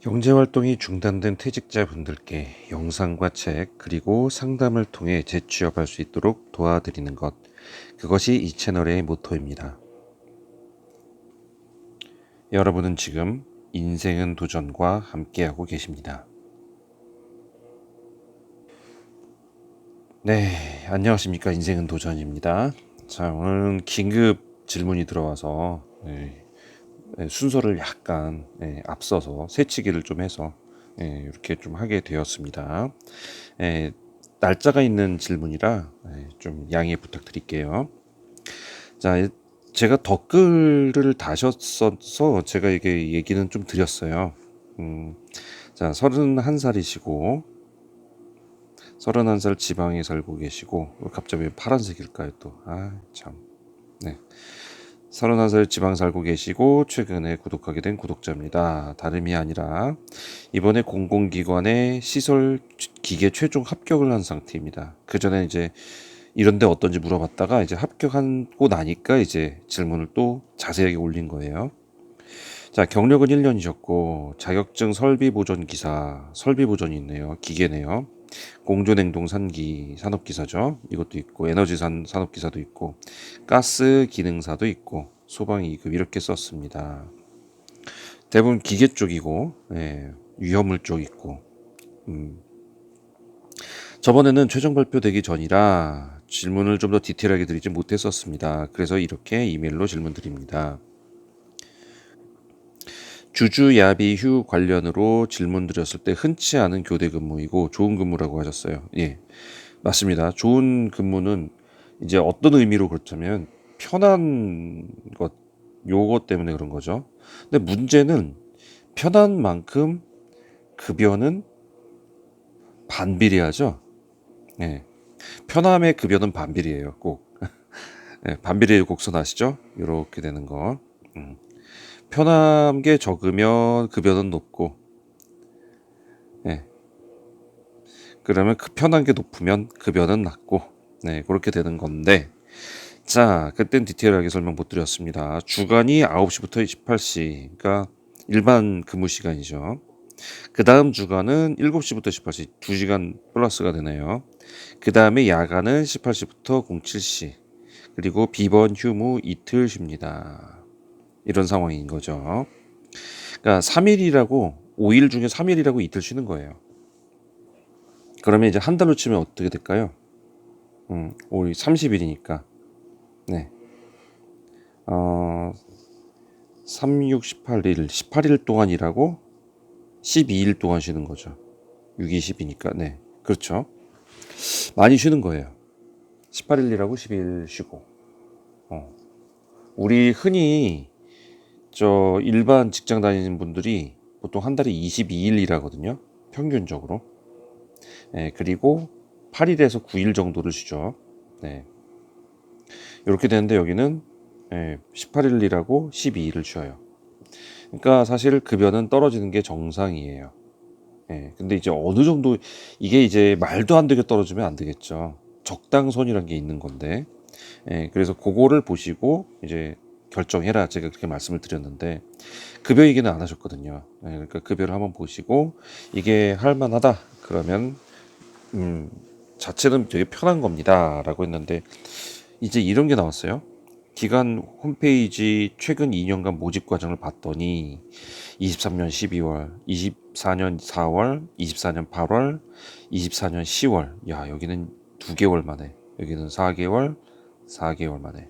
경제활동이 중단된 퇴직자분들께 영상과 책 그리고 상담을 통해 재취업할 수 있도록 도와드리는 것 그것이 이 채널의 모토입니다. 여러분은 지금 인생은 도전과 함께하고 계십니다. 네, 안녕하십니까. 인생은 도전입니다. 자, 오늘은 긴급 질문이 들어와서 네, 네, 순서를 약간 네, 앞서서 새치기를 좀 해서 네, 이렇게 좀 하게 되었습니다. 네, 날짜가 있는 질문이라 네, 좀 양해 부탁드릴게요. 자, 제가 댓글을 다셨어서 제가 이게 얘기는 좀 드렸어요. 음, 자, 31살이시고 31살 지방에 살고 계시고 갑자기 왜 파란색일까요 또? 아, 참. 네. 31살 지방 살고 계시고 최근에 구독하게 된 구독자입니다. 다름이 아니라 이번에 공공기관의 시설 기계 최종 합격을 한 상태입니다. 그 전에 이제 이런데 어떤지 물어봤다가 이제 합격하고 나니까 이제 질문을 또 자세하게 올린 거예요. 자, 경력은 1년이셨고 자격증 설비 보존 기사, 설비 보존이 있네요. 기계네요. 공조냉동 산기 산업 기사죠. 이것도 있고 에너지 산 산업 기사도 있고 가스 기능사도 있고 소방 2급 이렇게 썼습니다. 대부분 기계 쪽이고 예, 위험물 쪽 있고 음. 저번에는 최종 발표되기 전이라 질문을 좀 더 디테일하게 드리지 못했었습니다. 그래서 이렇게 이메일로 질문 드립니다. 주주 야비 휴 관련으로 질문 드렸을 때 흔치 않은 교대 근무이고 좋은 근무라고 하셨어요. 예. 맞습니다. 좋은 근무는 이제 어떤 의미로 그렇다면 편한 것 요것 때문에 그런 거죠. 근데 문제는 편한 만큼 급여는 반비례하죠. 예. 편함의 급여는 반비례예요. 꼭. 예, 반비례 곡선 아시죠? 이렇게 되는 거. 음. 편한 게 적으면 급여는 높고, 예. 그러면 그 편한 게 높으면 급여는 낮고, 네, 그렇게 되는 건데, 자, 그땐 디테일하게 설명 못 드렸습니다. 주간이 9시부터 18시, 그러니까 일반 근무 시간이죠. 그 다음 주간은 7시부터 18시, 2시간 플러스가 되네요. 그 다음에 야간은 18시부터 07시, 그리고 비번 휴무 이틀 쉽니다. 이런 상황인 거죠. 그러니까 3일이라고 5일 중에 3일이라고 이틀 쉬는 거예요. 그러면 이제 한 달로 치면 어떻게 될까요? 음, 5일 30일이니까. 네. 어, 3, 6, 18일, 18일 동안 일하고 12일 동안 쉬는 거죠. 6, 20이니까. 네. 그렇죠. 많이 쉬는 거예요. 18일 일하고 12일 쉬고. 어. 우리 흔히 저 일반 직장 다니는 분들이 보통 한 달에 22일 일하거든요. 평균적으로. 네, 그리고 8일에서 9일 정도를 쉬죠. 네. 이렇게 되는데 여기는 네, 18일 일하고 12일을 쉬어요. 그러니까 사실 급여는 떨어지는 게 정상이에요. 예, 근데 이제 어느 정도 이게 이제 말도 안 되게 떨어지면 안 되겠죠. 적당선이라는 게 있는 건데, 예, 그래서 그거를 보시고 이제 결정해라 제가 그렇게 말씀을 드렸는데 급여 얘기는 안 하셨거든요. 네, 그러니까 급여를 한번 보시고 이게 할만하다 그러면 음, 자체는 되게 편한 겁니다라고 했는데 이제 이런 게 나왔어요. 기관 홈페이지 최근 2년간 모집 과정을 봤더니 23년 12월, 24년 4월, 24년 8월, 24년 10월. 야, 여기는 2개월 만에. 여기는 4개월, 4개월 만에.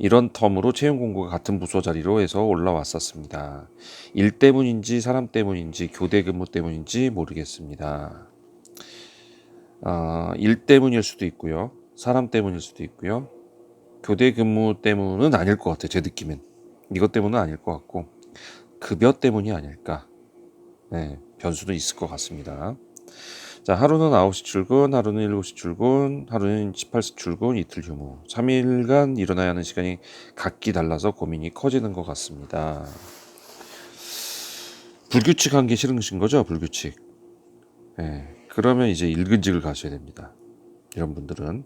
이런 텀으로 채용 공고가 같은 부서 자리로 해서 올라왔었습니다. 일 때문인지 사람 때문인지 교대 근무 때문인지 모르겠습니다. 어, 일 때문일 수도 있고요. 사람 때문일 수도 있고요. 교대 근무 때문은 아닐 것 같아요. 제 느낌엔. 이것 때문은 아닐 것 같고 급여 때문이 아닐까. 네, 변수도 있을 것 같습니다. 자, 하루는 9시 출근, 하루는 7시 출근, 하루는 18시 출근, 이틀 휴무. 3일간 일어나야 하는 시간이 각기 달라서 고민이 커지는 것 같습니다. 불규칙한 게 싫으신 거죠? 불규칙. 예. 그러면 이제 일근직을 가셔야 됩니다. 이런 분들은.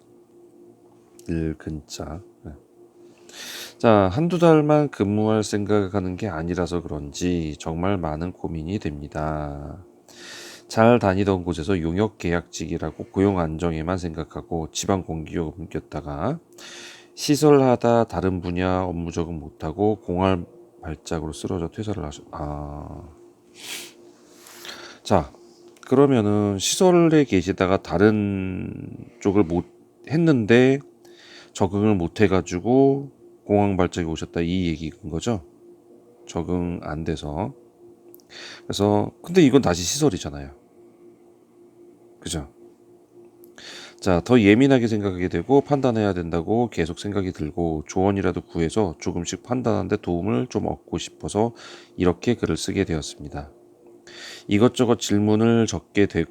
일근자. 예. 자, 한두 달만 근무할 생각하는 게 아니라서 그런지 정말 많은 고민이 됩니다. 잘 다니던 곳에서 용역 계약직이라고 고용 안정에만 생각하고 지방 공기업 옮겼다가 시설하다 다른 분야 업무 적응 못하고 공할 발작으로 쓰러져 퇴사를 하셨. 아, 자 그러면은 시설에 계시다가 다른 쪽을 못 했는데 적응을 못 해가지고 공황 발작이 오셨다 이 얘기인 거죠. 적응 안 돼서. 그래서 근데 이건 다시 시설이잖아요. 그죠? 자, 더 예민하게 생각하게 되고 판단해야 된다고 계속 생각이 들고 조언이라도 구해서 조금씩 판단하는데 도움을 좀 얻고 싶어서 이렇게 글을 쓰게 되었습니다. 이것저것 질문을 적게 되,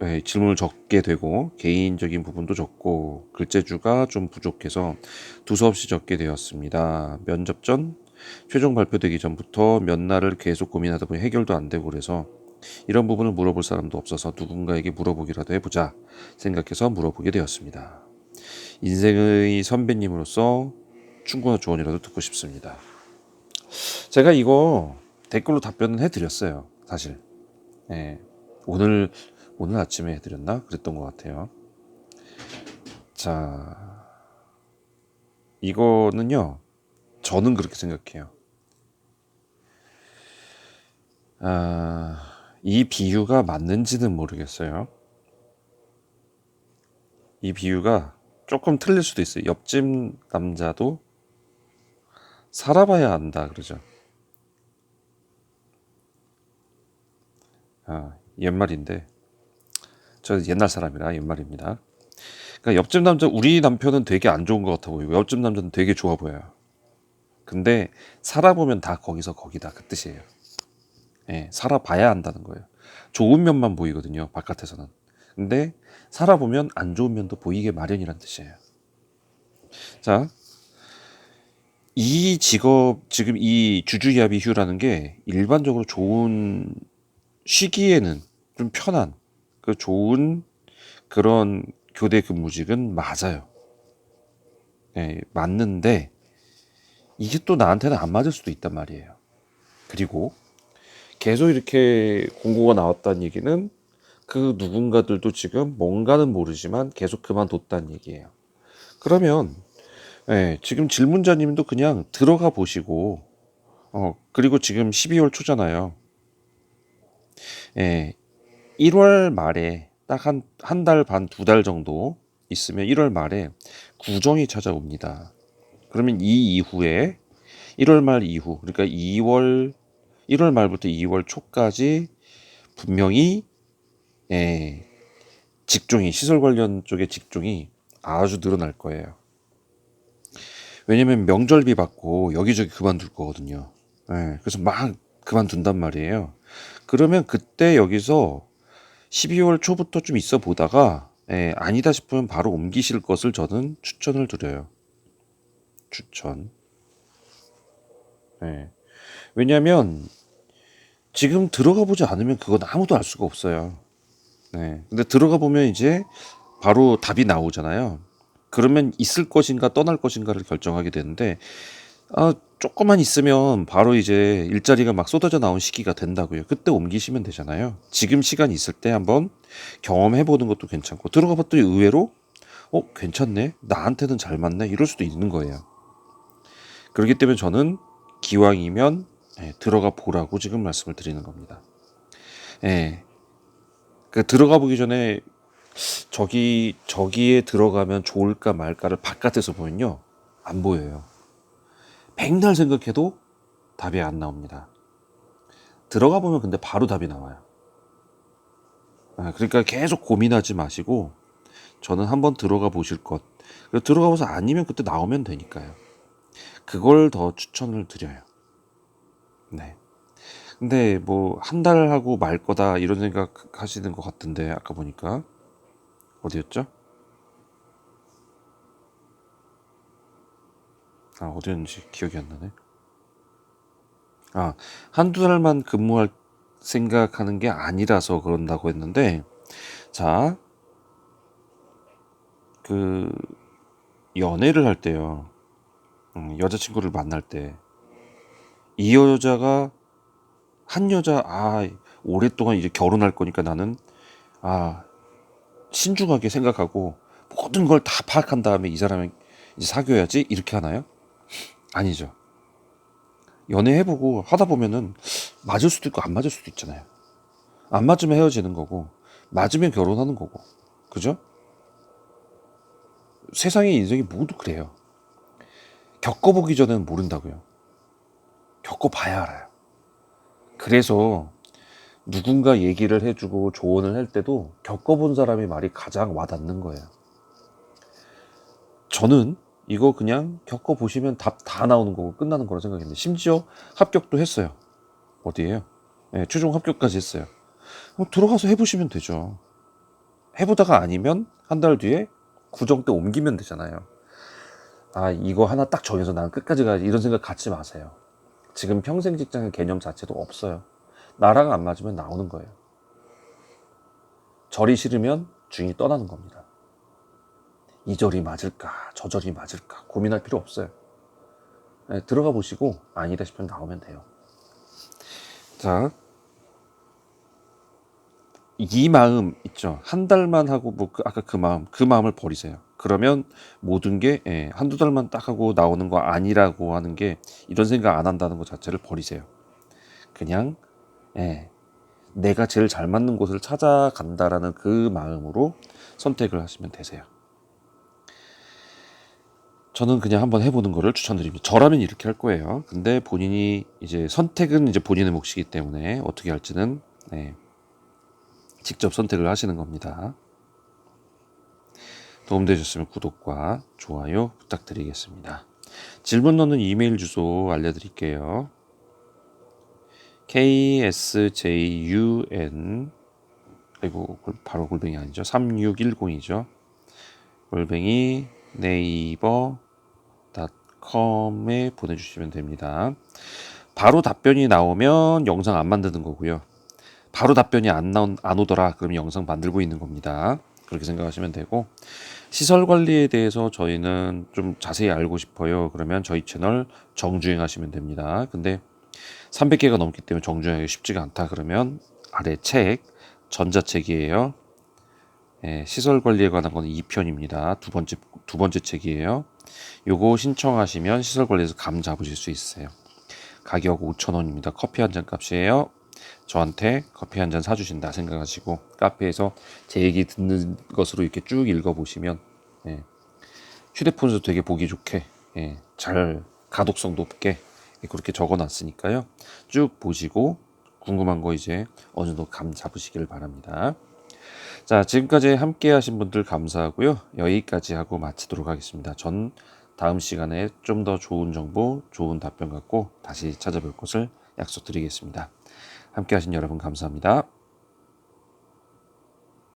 네, 질문을 적게 되고 개인적인 부분도 적고 글재주가 좀 부족해서 두서없이 적게 되었습니다. 면접 전 최종 발표되기 전부터 몇 날을 계속 고민하다 보니 해결도 안 되고 그래서 이런 부분을 물어볼 사람도 없어서 누군가에게 물어보기라도 해보자 생각해서 물어보게 되었습니다. 인생의 선배님으로서 충분한 조언이라도 듣고 싶습니다. 제가 이거 댓글로 답변은 해드렸어요. 사실. 예, 오늘 오늘 아침에 해드렸나 그랬던 것 같아요. 자, 이거는요. 저는 그렇게 생각해요. 아, 이 비유가 맞는지는 모르겠어요. 이 비유가 조금 틀릴 수도 있어요. 옆집 남자도 살아봐야 안다 그러죠. 아, 옛말인데 저 옛날 사람이라 옛말입니다. 그러니까 옆집 남자 우리 남편은 되게 안 좋은 것 같아 보이고 옆집 남자는 되게 좋아 보여요. 근데 살아보면 다 거기서 거기다 그 뜻이에요. 예, 살아봐야 한다는 거예요. 좋은 면만 보이거든요, 바깥에서는. 근데 살아보면 안 좋은 면도 보이게 마련이란 뜻이에요. 자, 이 직업, 지금 이 주주이합이 휴라는 게 일반적으로 좋은 시기에는 좀 편한, 그 좋은 그런 교대 근무직은 맞아요. 예, 맞는데 이게 또 나한테는 안 맞을 수도 있단 말이에요. 그리고 계속 이렇게 공고가 나왔다는 얘기는 그 누군가들도 지금 뭔가는 모르지만 계속 그만뒀다는 얘기예요. 그러면 예, 지금 질문자님도 그냥 들어가 보시고 어 그리고 지금 12월 초잖아요. 예, 1월 말에 딱 한 한 달 반 두 달 정도 있으면 1월 말에 구정이 찾아옵니다. 그러면 이 이후에 1월 말 이후 그러니까 2월 1월 말부터 2월 초까지 분명히 예, 직종이 시설 관련 쪽의 직종이 아주 늘어날 거예요. 왜냐면 명절비 받고 여기저기 그만둘 거거든요. 예, 그래서 막 그만둔단 말이에요. 그러면 그때 여기서 12월 초부터 좀 있어 보다가 예, 아니다 싶으면 바로 옮기실 것을 저는 추천을 드려요. 추천. 예. 왜냐면 지금 들어가 보지 않으면 그건 아무도 알 수가 없어요. 네. 근데 들어가 보면 이제 바로 답이 나오잖아요. 그러면 있을 것인가 떠날 것인가를 결정하게 되는데 아, 조금만 있으면 바로 이제 일자리가 막 쏟아져 나온 시기가 된다고요. 그때 옮기시면 되잖아요. 지금 시간 있을 때 한번 경험해 보는 것도 괜찮고 들어가 봤더니 의외로 어, 괜찮네. 나한테는 잘 맞네. 이럴 수도 있는 거예요. 그렇기 때문에 저는 기왕이면 예, 들어가 보라고 지금 말씀을 드리는 겁니다. 예. 그 들어가 보기 전에 저기 저기에 들어가면 좋을까 말까를 바깥에서 보면요 안 보여요. 백날 생각해도 답이 안 나옵니다. 들어가 보면 근데 바로 답이 나와요. 아, 그러니까 계속 고민하지 마시고 저는 한번 들어가 보실 것. 들어가 봐서 아니면 그때 나오면 되니까요. 그걸 더 추천을 드려요. 네. 근데 뭐 한 달 하고 말 거다 이런 생각 하시는 것 같은데 아까 보니까 어디였죠? 아 어디였는지 기억이 안 나네. 아 한두 달만 근무할 생각하는 게 아니라서 그런다고 했는데 자 그 연애를 할 때요. 음, 여자친구를 만날 때 이 여자가 한 여자 아 오랫동안 이제 결혼할 거니까 나는 아 신중하게 생각하고 모든 걸 다 파악한 다음에 이 사람을 이제 사귀어야지 이렇게 하나요? 아니죠. 연애해보고 하다 보면은 맞을 수도 있고 안 맞을 수도 있잖아요. 안 맞으면 헤어지는 거고 맞으면 결혼하는 거고 그죠? 세상의 인생이 모두 그래요. 겪어보기 전에는 모른다고요. 겪어봐야 알아요. 그래서 누군가 얘기를 해주고 조언을 할 때도 겪어본 사람의 말이 가장 와닿는 거예요. 저는 이거 그냥 겪어보시면 답 다 나오는 거고 끝나는 거라 생각했는데 심지어 합격도 했어요. 어디에요? 네, 최종 합격까지 했어요. 들어가서 해보시면 되죠. 해보다가 아니면 한 달 뒤에 구정 때 옮기면 되잖아요. 아, 이거 하나 딱 정해서 난 끝까지 가야지. 이런 생각 갖지 마세요. 지금 평생 직장의 개념 자체도 없어요. 나랑 안 맞으면 나오는 거예요. 절이 싫으면 주인이 떠나는 겁니다. 이 절이 맞을까, 저 절이 맞을까 고민할 필요 없어요. 네, 들어가 보시고 아니다 싶으면 나오면 돼요. 자, 이 마음 있죠. 한 달만 하고 뭐 그- 아까 그 마음, 그 마음을 버리세요. 그러면 모든 게 예, 한두 달만 딱 하고 나오는 거 아니라고 하는 게 이런 생각 안 한다는 것 자체를 버리세요. 그냥 예, 내가 제일 잘 맞는 곳을 찾아간다라는 그 마음으로 선택을 하시면 되세요. 저는 그냥 한번 해보는 거를 추천드립니다. 저라면 이렇게 할 거예요. 근데 본인이 이제 선택은 이제 본인의 몫이기 때문에 어떻게 할지는 네, 직접 선택을 하시는 겁니다. 도움되셨으면 구독과 좋아요 부탁드리겠습니다. 질문 넣는 이메일 주소 알려드릴게요. ksjun 아이고 골- 바로 골뱅이 아니죠. 3610이죠. 골뱅이 네이버 닷컴에 보내주시면 됩니다. 바로 답변이 나오면 영상 안 만드는 거고요. 바로 답변이 안, 나온, 안 오더라 그러면 영상 만들고 있는 겁니다. 그렇게 생각하시면 되고 시설 관리에 대해서 저희는 좀 자세히 알고 싶어요. 그러면 저희 채널 정주행 하시면 됩니다. 근데 300개가 넘기 때문에 정주행하기 쉽지가 않다 그러면 아래 책 전자책이에요. 예, 시설 관리에 관한 거는 2편입니다. 두 번째 두 번째 책이에요. 요거 신청하시면 시설 관리에서 감 잡으실 수 있어요. 가격 5,000원입니다. 커피 한 잔 값이에요. 저한테 커피 한 잔 사주신다 생각하시고 카페에서 제 얘기 듣는 것으로 이렇게 쭉 읽어보시면 예, 휴대폰에서 되게 보기 좋게 예, 잘 가독성 높게 그렇게 적어놨으니까요. 쭉 보시고 궁금한 거 이제 어느 정도 감 잡으시길 바랍니다. 자, 지금까지 함께 하신 분들 감사하고요. 여기까지 하고 마치도록 하겠습니다. 전 다음 시간에 좀 더 좋은 정보, 좋은 답변 갖고 다시 찾아뵐 것을 약속드리겠습니다. 함께 하신 여러분 감사합니다.